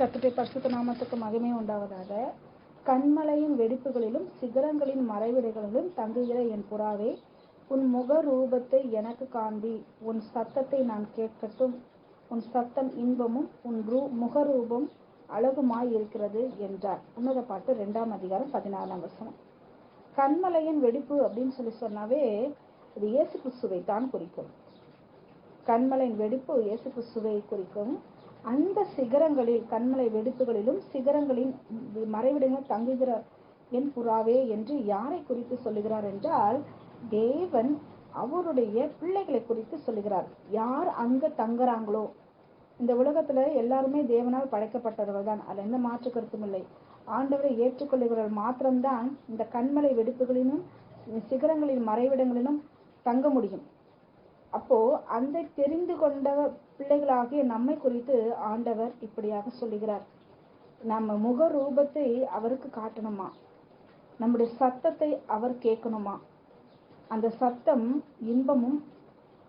கத்துடைய பரிசுத்த நாமத்துக்கு மகிமை உண்டாவதாக. கண்மலையின் வெடிப்புகளிலும் சிகரங்களின் மறைவிடைகளிலும் தங்குகிற என் புறாவே உன் முக ரூபத்தை எனக்கு காண்பி. உன் சத்தத்தை நான் கேட்கட்டும். உன் சத்தம் இன்பமும் உன் ரூ முகரூபம் அழகுமாய் இருக்கிறது என்றார். உன்னத பாட்டு ரெண்டாம் அதிகாரம் பதினாறாம் வசனம். கண்மலையின் வெடிப்பு அப்படின்னு சொல்லி சொன்னாவே அது இயேசு கிறிஸ்துவை தான் குறிக்கும். கண்மலையின் வெடிப்பு இயேசு கிறிஸ்துவை குறிக்கும். அந்த சிகரங்களில் கண்மலை வெடிப்புகளிலும் சிகரங்களின் மறைவிடங்களில் தங்குகிற என் புறாவே என்று யாரை குறித்து சொல்லுகிறார் என்றால் தேவன் அவருடைய பிள்ளைகளை குறித்து சொல்லுகிறார். யார் அங்க தங்குறாங்களோ? இந்த உலகத்துல எல்லாருமே தேவனால் படைக்கப்பட்டவர்கள் தான் அதுல எந்த மாற்று கருத்தும் இல்லை. ஆண்டவரை ஏற்றுக்கொள்ளுகிறவர்கள் மாத்திரம்தான் இந்த கண்மலை வெடிப்புகளிலும் சிகரங்களின் மறைவிடங்களிலும் தங்க முடியும். அப்போ அந்த தெரிந்து கொண்ட பிள்ளைகளாகிய நம்மை குறித்து ஆண்டவர் இப்படியாக சொல்லுகிறார். நம்ம முக ரூபத்தை அவருக்கு காட்டணுமா? நம்முடைய சத்தத்தை அவர் கேட்கணுமா? அந்த சத்தம் இன்பமும்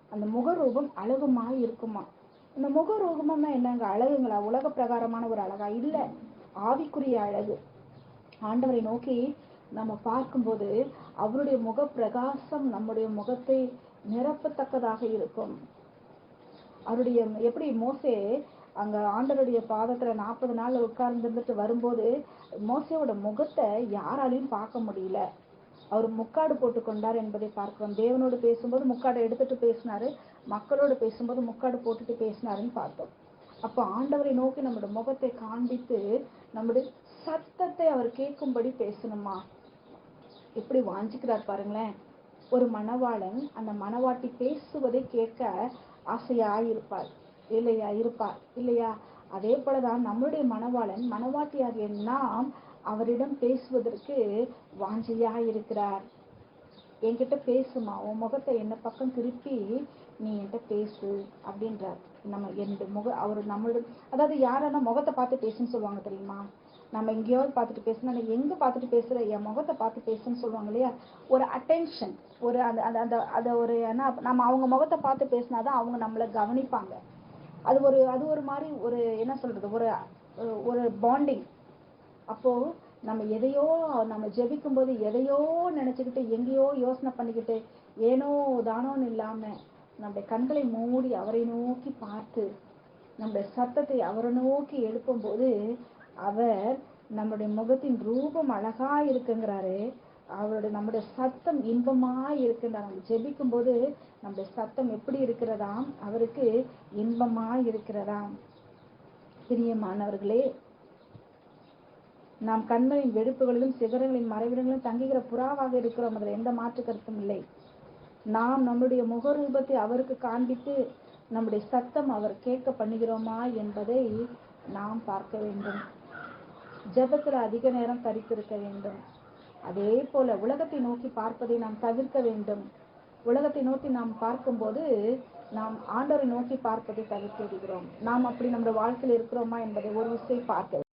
அந்த முகரூபம் அழகுமாக இருக்குமா? இந்த முகரூபம்னா என்னங்க? அழகுங்களா? உலக பிரகாரமான ஒரு அழகா? இல்ல ஆவிக்குரிய அழகு. ஆண்டவரை நோக்கி நம்ம பார்க்கும்போது அவருடைய முக பிரகாசம் நம்முடைய முகத்தை நிரப்பத்தக்கதாக இருக்கும். அவருடைய எப்படி மோசே அங்க ஆண்டருடைய பாதத்துல நாற்பது நாள் உட்கார்ந்துட்டு வரும்போது மோசையோட முகத்தை யாராலையும் பார்க்க முடியல. அவர் முக்காடு போட்டு கொண்டார் என்பதை பார்க்கிறோம். தேவனோடு பேசும்போது முக்காடை எடுத்துட்டு பேசினாரு. மக்களோடு பேசும்போது முக்காடு போட்டுட்டு பேசினாருன்னு பார்த்தோம். அப்போ ஆண்டவரை நோக்கி நம்முடைய முகத்தை காண்பித்து நம்முடைய சத்தத்தை அவர் கேட்கும்படி பேசணுமா? எப்படி வாஞ்சிக்கிறார் பாருங்களேன். ஒரு மணவாளன் அந்த மணவாட்டி பேசுவதை கேட்க ஆசையாயிருப்பார் இல்லையா? இருப்பார் இல்லையா? அதே போலதான் நம்மளுடைய மணவாளன் மணவாட்டியாகிய நாம் அவரிடம் பேசுவதற்கு வாஞ்சையா இருக்கிறார் என்கிட்ட பேசுமா? உன் முகத்தை என்ன பக்கம் திருப்பி நீ என்கிட்ட பேசு அப்படின்றார். நம்ம என்னுடைய முக அவர் நம்மளுடைய அதாவது யாரான முகத்தை பார்த்து பேசுன்னு சொல்லுவாங்க தெரியுமா? நம்ம எங்கேயாவது பார்த்துட்டு பேசணும் நான் எங்க பார்த்துட்டு பேசுற என் முகத்தை பார்த்து பேசுன்னு சொல்லுவாங்க இல்லையா? ஒரு அட்டென்ஷன் ஒரு அந்த அந்த அந்த அதை ஒரு ஏன்னா நம்ம அவங்க முகத்தை பார்த்து பேசினாதான் அவங்க நம்மளை கவனிப்பாங்க. அது ஒரு அது ஒரு மாதிரி ஒரு என்ன சொல்றது ஒரு ஒரு பாண்டிங் அப்போ நம்ம எதையோ நம்ம ஜெபிக்கும் போது எதையோ நினச்சிக்கிட்டு எங்கேயோ யோசனை பண்ணிக்கிட்டு ஏனோ தானோன்னு இல்லாம நம்முடைய கண்களை மூடி அவரை நோக்கி பார்த்து நம்முடைய சத்தத்தை அவரை நோக்கி எழுப்பும்போது அவர் நம்முடைய முகத்தின் ரூபம் அழகா இருக்குங்கிறாரு. அவருடைய நம்முடைய சத்தம் இன்பமா இருக்குன்றார். நம்ம ஜெபிக்கும் போது நம்முடைய சத்தம் எப்படி இருக்கிறதாம்? அவருக்கு இன்பமா இருக்கிறதாம். பிரியமானவர்களே நாம் கண்களின் வெடிப்புகளிலும் சிகரங்களின் மறைவிடங்களிலும் தங்குகிற புறாவாக இருக்கிறோம். அதில் எந்த மாற்று கருத்தும் இல்லை. நாம் நம்முடைய முகரூபத்தை அவருக்கு காண்பித்து நம்முடைய சத்தம் அவர் கேட்க பண்ணுகிறோமா என்பதை நாம் பார்க்க வேண்டும். ஜபத்தில் அதிக நேரம் தரித்திருக்க வேண்டும். அதே போல உலகத்தை நோக்கி பார்ப்பதை நாம் தவிர்க்க வேண்டும். உலகத்தை நோக்கி நாம் பார்க்கும்போது நாம் ஆண்டவரை நோக்கி பார்ப்பதை தவிர்த்து விடுகிறோம். நாம் அப்படி நம்முடைய வாழ்க்கையில் இருக்கிறோமா என்பதை ஒரு விஷயம் பார்க்க